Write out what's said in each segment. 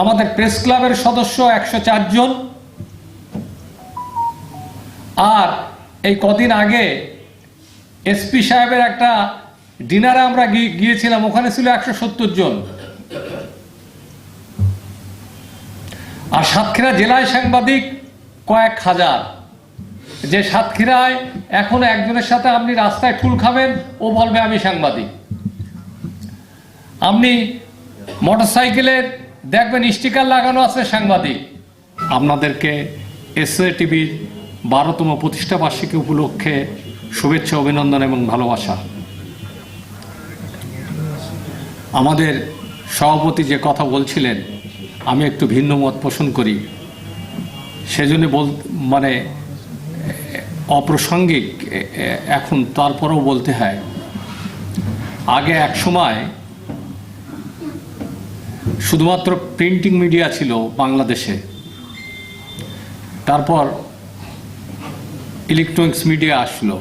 আমাদের প্রেস ক্লাবের সদস্য একশো জন। আর এই কদিন আগে এসপি সাহেবের একটা ডিনারে আমরা গিয়েছিলাম, ওখানে ছিল একশো সত্তর জন। আর সাতক্ষীরা জেলায় সাংবাদিক কয়েক হাজার। যে সাতক্ষীরায় এখন একজনের সাথে আপনি রাস্তায় ফুল খাবেন, ও বলবে আমি সাংবাদিক। আপনি মোটরসাইকেলের দেখবেন স্টিকার লাগানো আছে সাংবাদিক। আপনাদেরকে এসএ টিভির বারোতম প্রতিষ্ঠা বার্ষিকী উপলক্ষে শুভেচ্ছা, অভিনন্দন এবং ভালোবাসা। আমাদের সভাপতি যে কথা বলছিলেন, আমি একটু ভিন্ন মত পোষণ করি। সেজন্য বল মানে অপ্রাসঙ্গিক এখন তারপরেও বলতে হয়, আগে এক সময় শুধুমাত্র প্রিন্টিং মিডিয়া ছিল বাংলাদেশে। তারপর ইলেকট্রনিক্স মিডিয়া আসলো।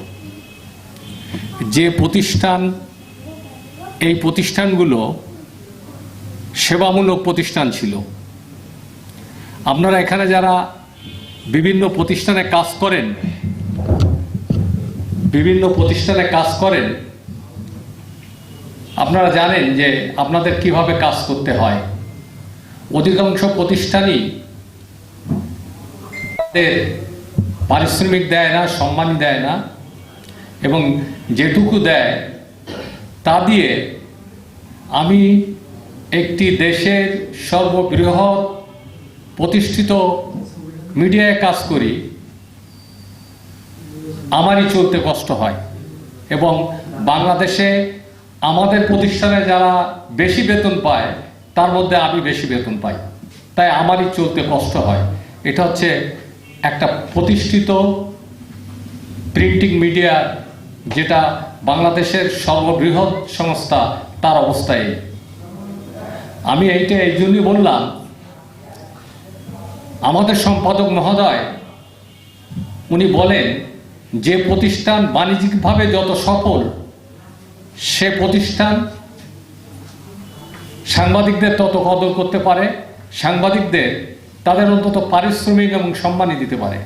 যে প্রতিষ্ঠান, এই প্রতিষ্ঠানগুলো সেবামূলক প্রতিষ্ঠান ছিল। আপনারা এখানে যারা বিভিন্ন প্রতিষ্ঠানে কাজ করেন, বিভিন্ন প্রতিষ্ঠানে কাজ করেন আপনারা জানেন যে আপনাদের কীভাবে কাজ করতে হয়। অধিকাংশ প্রতিষ্ঠানই পারিশ্রমিক দেয় না, সম্মান দেয় না এবং যেটুকু দেয় তা দিয়ে আমি একটি দেশের সর্ববৃহৎ প্রতিষ্ঠিত মিডিয়ায় কাজ করি। আমারই চলতে কষ্ট হয় এবং বাংলাদেশে আমাদের প্রতিষ্ঠানে যারা বেশি বেতন পায়, তার মধ্যে আমি বেশি বেতন পাই। তাই আমারই চলতে কষ্ট হয়। এটা হচ্ছে একটা প্রতিষ্ঠিত প্রিন্টিং মিডিয়া যেটা বাংলাদেশের সর্ববৃহৎ সংস্থা, তার অবস্থায় আমি এইটা এই জন্যই বললাম, আমাদের সম্পাদক মহোদয়, উনি বলেন, যে প্রতিষ্ঠান বাণিজ্যিকভাবে যত সফল সে প্রতিষ্ঠান সাংবাদিকদের তত কদর করতে পারে, সাংবাদিকদের তাদের অন্তত পারিশ্রমিক এবং সম্মানই দিতে পারে।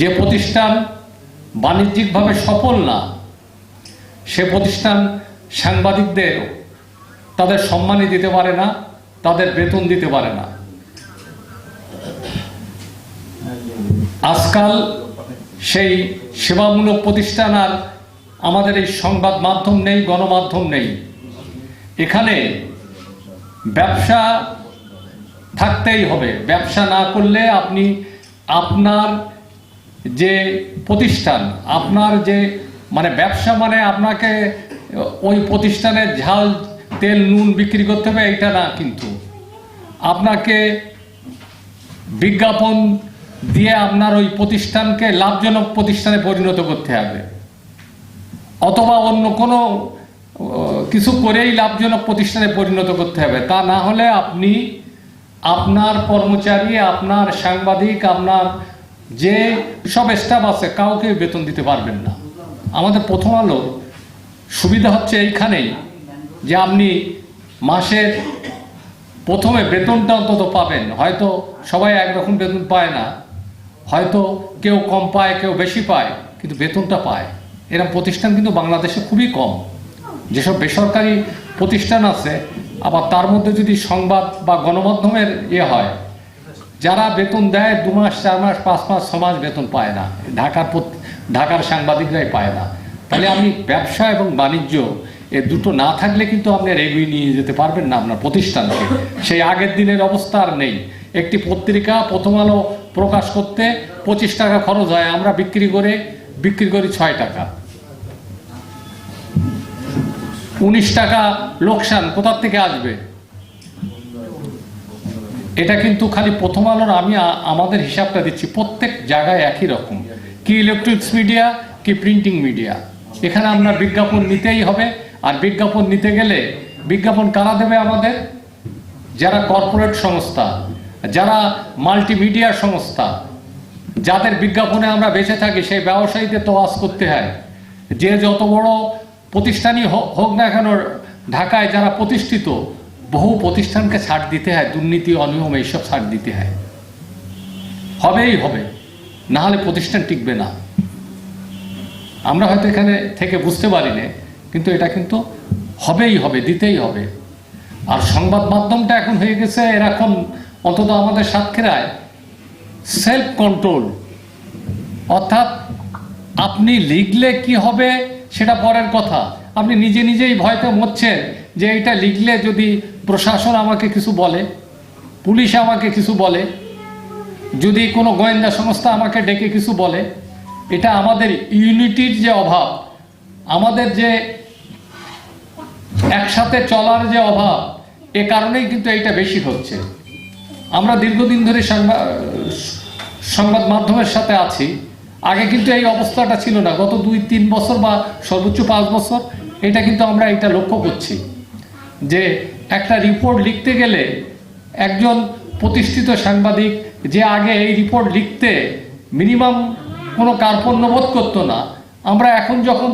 যে প্রতিষ্ঠান বাণিজ্যিকভাবে সফল না, সে প্রতিষ্ঠান সাংবাদিকদের তাদের সম্মানই দিতে পারে না, তাদের বেতন দিতে পারে না। আজকাল সেই সেবামূলক প্রতিষ্ঠান আর আমাদের এই সংবাদ মাধ্যম নেই, গণমাধ্যম নেই। এখানে ব্যবসা থাকতেই হবে। ব্যবসা না করলে আপনি আপনার যে প্রতিষ্ঠান, আপনার যে মানে ব্যবসা মানে আপনাকে ওই প্রতিষ্ঠানের ঝাল, তেল, নুন বিক্রি করতে হবে, এইটা না কিন্তু। আপনাকে বিজ্ঞাপন দিয়ে আপনার ওই প্রতিষ্ঠানকে লাভজনক প্রতিষ্ঠানে পরিণত করতে হবে। অথবা অন্য কোনো কিছু করেই লাভজনক প্রতিষ্ঠানে পরিণত করতে হবে। তা না হলে আপনি আপনার কর্মচারী, আপনার সাংবাদিক, আপনার যে সব স্টাফ আছে, কাউকে বেতন দিতে পারবেন না। আমাদের প্রথম আলো, সুবিধা হচ্ছে এইখানেই যে আপনি মাসের প্রথমে বেতনটা অন্তত পাবেন। হয়তো সবাই একরকম বেতন পায় না, হয়তো কেউ কম পায়, কেউ বেশি পায়, কিন্তু বেতনটা পায়। এরকম প্রতিষ্ঠান কিন্তু বাংলাদেশে খুবই কম। যেসব বেসরকারি প্রতিষ্ঠান আছে, আবার তার মধ্যে যদি সংবাদ বা গণমাধ্যমের ইয়ে হয়, যারা বেতন দেয় দু মাস, চার মাস, পাঁচ মাস, ছ মাস বেতন পায় না। ঢাকার ঢাকার সাংবাদিকরাই পায় না। তাহলে আপনি ব্যবসা এবং বাণিজ্য, এ দুটো না থাকলে কিন্তু আপনি এগিয়ে নিয়ে যেতে পারবেন না আপনার প্রতিষ্ঠানকে। সেই আগের দিনের অবস্থা আর নেই। একটি পত্রিকা প্রথম আলো প্রকাশ করতে পঁচিশ টাকা খরচ হয়, আমরা বিক্রি করে, বিক্রি করি ছয় টাকা। উনিশ টাকা লোকসান কোথার থেকে আসবে? এটা কিন্তু খালি প্রথম আলোর আমি আমাদের হিসাবটা দিচ্ছি, প্রত্যেক জায়গায় একই রকম। কি ইলেকট্রনিক্স মিডিয়া কি প্রিন্টিং মিডিয়া এখানে আমরা বিজ্ঞাপন নিতেই হবে, আর বিজ্ঞাপন নিতে গেলে বিজ্ঞাপন কারা দেবে আমাদের? যারা কর্পোরেট সংস্থা, যারা মাল্টিমিডিয়া সংস্থা, যাদের বিজ্ঞাপনে আমরা বেঁচে থাকি, সেই ব্যবসায়ীদের তো করতে হয়। যে যত বড় প্রতিষ্ঠানই হোক না কেন, ঢাকায় যারা প্রতিষ্ঠিত, বহু প্রতিষ্ঠানকে ছাড় দিতে হয়, দুর্নীতি, অনিয়ম এইসব ছাড় দিতে হয়। হবেই হবে, না হলে প্রতিষ্ঠান টিকবে না। আমরা হয়তো এখানে থেকে বুঝতে পারি না কিন্তু এটা কিন্তু হবেই হবে, দিতেই হবে। আর সংবাদ মাধ্যমটা এখন হয়ে গেছে এরকম অন্তত আমাদের সাতক্ষীরায় সেলফ কন্ট্রোল অর্থাৎ আপনি লিখলে কি হবে সেটা পরের কথা। আপনি নিজে নিজেই ভয়তে মরছেন যে এটা লিখলে যদি প্রশাসন আমাকে কিছু বলে, পুলিশ আমাকে কিছু বলে, যদি কোনো গোয়েন্দা সংস্থা আমাকে ডেকে কিছু বলে, এটা আমাদের ইউনিটির যে অভাব, আমাদের যে একসাথে চলার যে অভাব, এ কারণেই কিন্তু এইটা বেশি হচ্ছে। আমরা দীর্ঘদিন ধরে সংবাদ সংবাদ মাধ্যমের সাথে আছি। আগে কিন্তু এই অবস্থাটা ছিল না। গত দুই, তিন বছর বা সর্বোচ্চ পাঁচ বছর এটা কিন্তু আমরা এটা লক্ষ্য করছি যে একটা রিপোর্ট লিখতে গেলে একজন প্রতিষ্ঠিত সাংবাদিক যে আগে এই রিপোর্ট লিখতে মিনিমাম কোনো কার্পণ্য বোধ করতো না। আমরা এখন যখন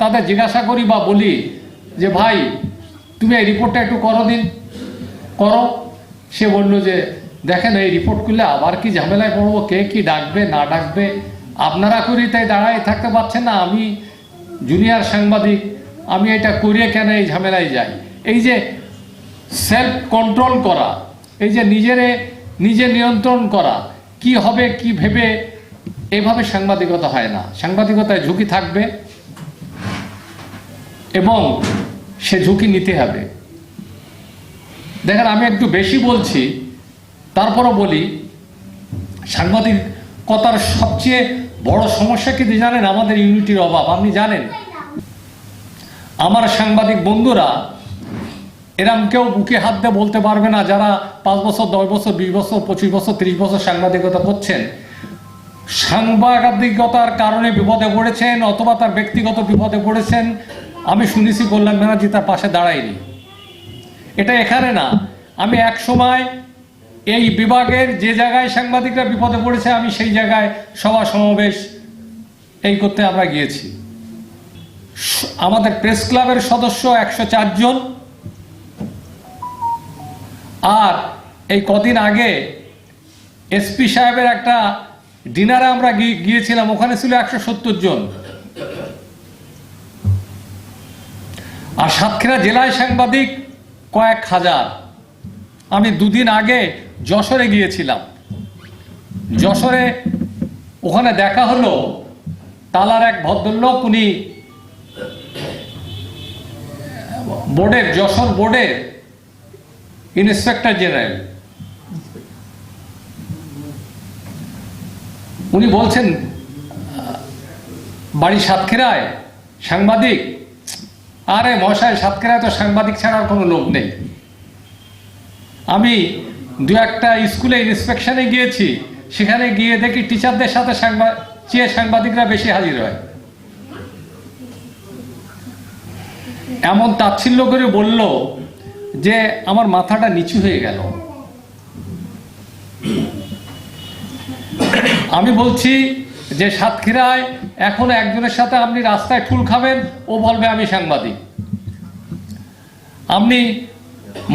তাদের জিজ্ঞাসা করি বা বলি যে, ভাই, তুমি এই রিপোর্টটা একটু করো দিন। করো। সে বলল যে, দেখেন, এই রিপোর্ট করলে আবার কি ঝামেলায় পড়ব? কে কি ডাকবে, না ডাকবে? আপনারা করি, তাই দাঁড়ায় থাকতে পারছেন না। আমি জুনিয়র সাংবাদিক, আমি এটা করিয়ে কেন এই ঝামেলায় যাই? এই যে সেলফ কন্ট্রোল করা, এই যে নিজেরে, নিজে নিয়ন্ত্রণ করা, কি হবে, কি ভেবে, এভাবে সাংবাদিকতা হয় না। সাংবাদিকতায় ঝুঁকি থাকবে এবং সে ঝুঁকি নিতে হবে। দেখেন, আমি একটু বেশি বলছি, তারপরও বলি, সাংবাদিকতার সবচেয়ে বড় সমস্যা কিন্তু জানেন? আমাদের ইউনিটির অভাব। আপনি জানেন? আমার সাংবাদিক বন্ধুরা এরম কেউ বুকে হাত দিয়ে বলতে পারবে না যারা পাঁচ বছর, দশ বছর, বিশ বছর, পঁচিশ বছর, তিরিশ বছর সাংবাদিকতা করছেন। সাংবাদিকতার কারণে বিপদে পড়েছেন অথবা তার ব্যক্তিগত বিপদে পড়েছেন, আমি শুনেছি কল্যাণ ব্যানার্জি তার পাশে দাঁড়ায়নি। এটা এখানে না। আমি এক সময় এই বিভাগের যে জায়গায় সাংবাদিকরা বিপদে পড়েছে, আমি সেই জায়গায় সভা সমাবেশ এই করতে আমরা গিয়েছি। আমাদের প্রেস ক্লাবের সদস্য একশো জন। আর এই কদিন আগে এসপি সাহেবের একটা ডিনারে আমরা গিয়েছিলাম, ওখানে ছিল একশো সত্তর জন। আর সাতক্ষীরা জেলায় সাংবাদিক কয়েক হাজার। আমি দুদিন আগে যশোরে গিয়েছিলাম। যশোরে ওখানে দেখা হলো তালার এক ভদ্রলোক, উনি বোর্ডের, যশোর বোর্ডের ইন্সপেক্টর জেনারেল। উনি বলছেন বাড়ি সাতক্ষীরায় সাংবাদিক? আরে মশাই, সাতক্ষীরায় তো সাংবাদিক ছাড়ার কোনো লোক নেই। আমি দু একটা স্কুলে ইন্সপেকশনে গিয়েছি, সেখানে গিয়ে দেখি টিচারদের সাথে সাংবাদ চেয়ে সাংবাদিকরা বেশি হাজির হয়। এমন তাচ্ছিল্য করে বলল যে আমার মাথাটা নিচু হয়ে গেল। আমি বলছি যে সাতক্ষীরায় এখন একজনের সাথে আপনি রাস্তায় ঠুল খাবেন, ও বলবে আমি সাংবাদিক। আপনি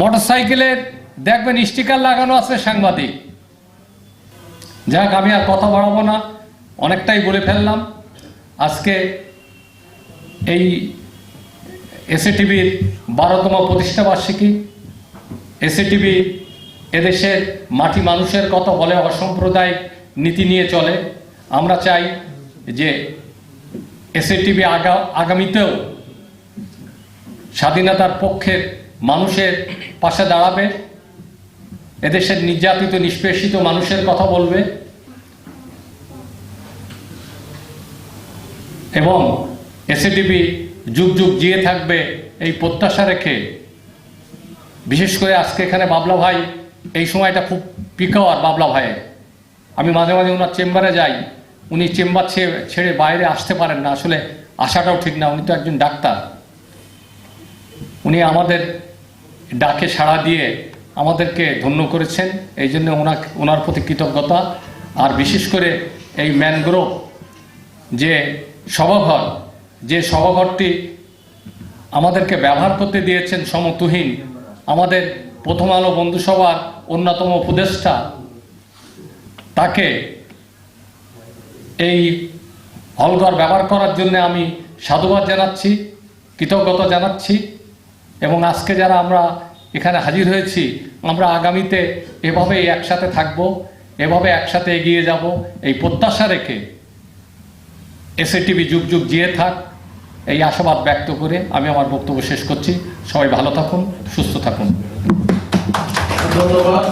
মোটরসাইকেলের দেখবেন স্টিকার লাগানো আছে সাংবাদিক। যাক, আমি আর কথা বাড়াবো না, অনেকটাই বলে ফেললাম। আজকে এই এসএটিভির বারোতম প্রতিষ্ঠা বার্ষিকী। এসএটিভি এদেশের মাটি মানুষের কথা বলে অসাম্প্রদায়িক নীতি নিয়ে চলে। আমরা চাই যে এসএটিভি আগা, আগামীতেও স্বাধীনতার পক্ষের মানুষের পাশে দাঁড়াবে। এদেশের নির্যাতিত, নিষ্পেষিত মানুষের কথা বলবে। এবং এসএটিভি যুগ যুগ জিয়ে থাকবে এই প্রত্যাশা রেখে। বিশেষ করে আজকে এখানে বাবলা ভাই, এই সময়টা খুব পিকাওয়ার বাবলা ভাইয়ের। আমি মাঝে মাঝে ওনার চেম্বারে যাই, উনি চেম্বার ছেড়ে বাইরে আসতে পারেন না, আসলে আসাটাও ঠিক না, উনি তো একজন ডাক্তার। উনি আমাদের ডাকে সাড়া দিয়ে আমাদেরকে ধন্য করেছেন। এই জন্য ওনার প্রতি কৃতজ্ঞতা। আর বিশেষ করে এই ম্যানগ্রোভ যে সভাঘর, যে সভাঘরটি আমাদেরকে ব্যবহার করতে দিয়েছেন সমতুহীন, আমাদের প্রথম আলো বন্ধুসভার অন্যতম উপদেষ্টা, তাকে এই হলঘর ব্যবহার করার জন্য আমি সাধুবাদ জানাচ্ছি, কৃতজ্ঞতা জানাচ্ছি। এবং আজকে যারা আমরা এখানে হাজির হয়েছি। আমরা আগামীতে এভাবে একসাথে থাকব, এভাবে একসাথে এগিয়ে যাব। এই প্রত্যাশা রেখে এসএটিভি যুগ যুগ জিয়ে থাক, এই আশাবাদ ব্যক্ত করে আমি আমার বক্তব্য শেষ করছি। সবাই ভালো থাকুন, সুস্থ থাকুন। ধন্যবাদ।